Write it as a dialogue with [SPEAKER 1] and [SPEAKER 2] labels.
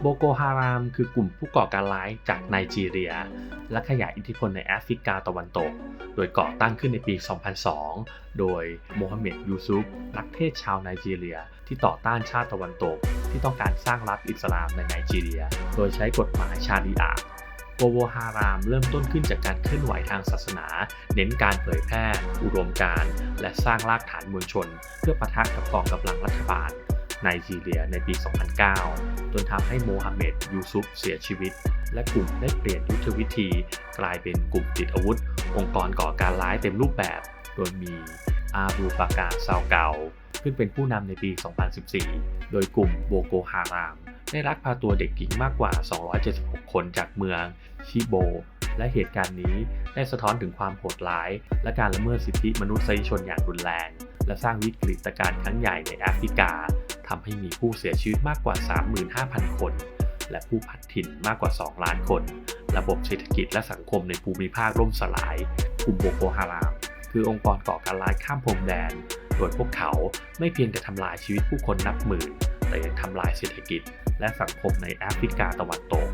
[SPEAKER 1] โบโกฮารามคือกลุ่มผู้ก่อการร้ายจากไนจีเรีย และขยายอิทธิพลในแอฟริกาตะวันตก โดยก่อตั้งขึ้นในปี 2002 โดยโมฮัมเหม็ดยูซุฟนักเทศชาวไนจีเรีย ที่ต่อต้านชาติตะวันตก ที่ต้องการสร้างรัฐอิสลามในไนจีเรีย โดยใช้กฎหมายชาริอะห์โบโบฮารามเริ่มต้นขึ้นจากการเคลื่อนไหวทางศาสนา เน้นการเผยแพร่ อุดมการณ์ และสร้างรากฐานมวลชน เพื่อปะทะกับกองกำลังรัฐบาล ไนจีเรียในปี 2009 จนทำให้โมฮัมเหม็ดยูซุฟเสียชีวิต และกลุ่มได้เปลี่ยนยุทธวิธี กลายเป็นกลุ่มติดอาวุธ องค์กรก่อการร้ายเต็มรูปแบบ โดยมีอาบูบากาซาวเกาขึ้นเป็นผู้นำในปี 2014 โดยกลุ่มโบโกฮาราม ได้ลักพาตัวเด็กหญิงมากกว่า 276 คนจากเมืองชิโบ และเหตุการณ์นี้ได้สะท้อนถึงความโหดร้าย และการละเมิดสิทธิมนุษยชนอย่างรุนแรง และสร้างวิกฤตการณ์ครั้งใหญ่ในแอฟริกาทำให้มีผู้เสียชีวิตมากกว่า 35,000 คน และผู้พัดถิ่นมากกว่า 2 ล้านคน ระบบเศรษฐกิจและสังคมในภูมิภาคล่มสลายกลุ่มโบโกฮาราม คือองค์กรก่อการร้ายข้ามพรมแดน โดยพวกเขาไม่เพียงแต่ทำลายชีวิตผู้คนนับหมื่น แต่ยังทำลายเศรษฐกิจ และสังคมในแอฟริกาตะวันตก